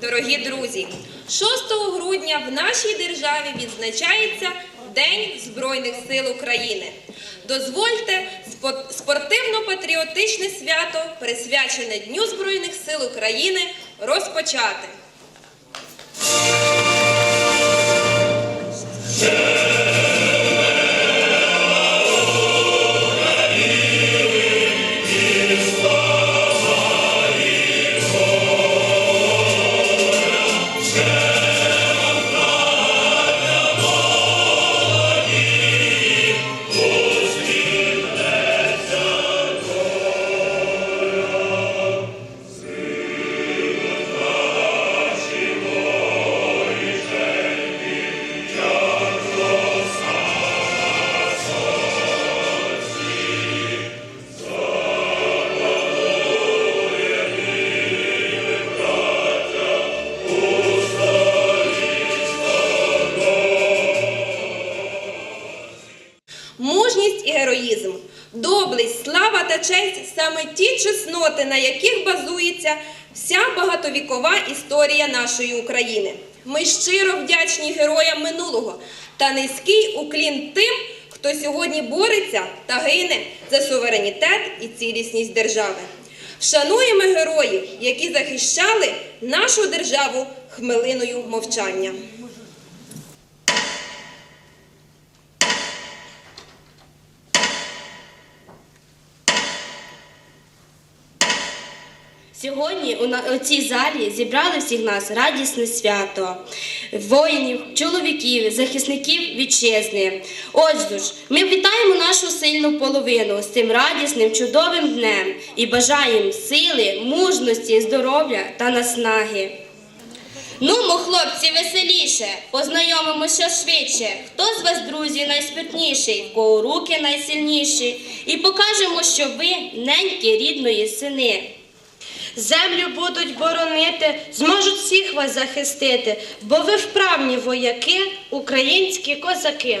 дорогі друзі! 6 грудня в нашій державі відзначається День Збройних сил України. Дозвольте спортивно-патріотичне свято, присвячене Дню Збройних сил України, розпочати. Доблесть, слава та честь саме ті чесноти, на яких базується вся багатовікова історія нашої України. Ми щиро вдячні героям минулого та низький уклін тим, хто сьогодні бореться та гине за суверенітет і цілісність держави. Вшануємо героїв, які захищали нашу державу хмелиною мовчання. Сьогодні у цій залі зібрали всіх нас радісне свято воїнів, чоловіків, захисників вітчизни. Отже ми вітаємо нашу сильну половину з цим радісним чудовим днем і бажаємо сили, мужності, здоров'я та наснаги. Нумо, хлопці, веселіше, познайомимося швидше. Хто з вас, друзі, найспритніший, в кого руки найсильніші, і покажемо, що ви неньки рідної сини. Землю будуть боронити, зможуть всіх вас захистити, бо ви вправні вояки, українські козаки.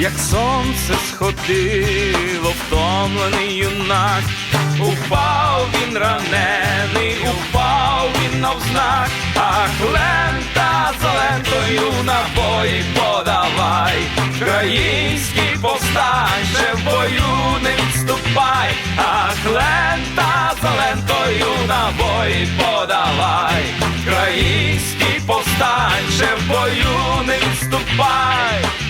як сонце сходило, втомлений юнак, упав він ранений, упав він навзнак, ах, лента за лентою набої подавай, Український повстанче в бою не відступай, ах, лента за лентою набої подавай, Український повстанче в бою не відступай.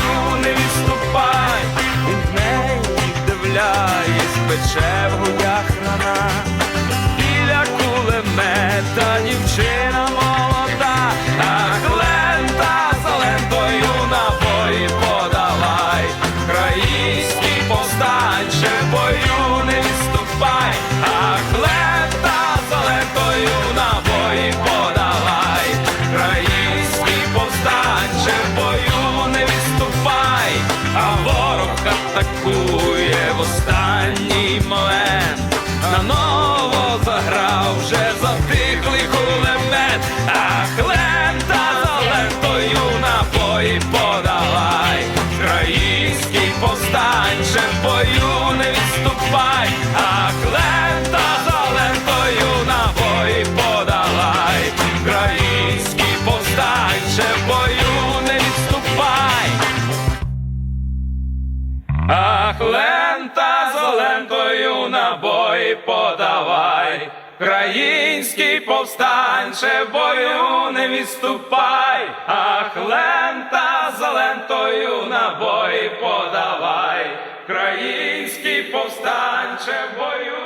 пече в грудях рана, біля кулемета дівчина Ах, лента з лентою набої подавай, Український повстанче бою не відступай, Ах, лента з лентою набої подавай, Український повстанче бою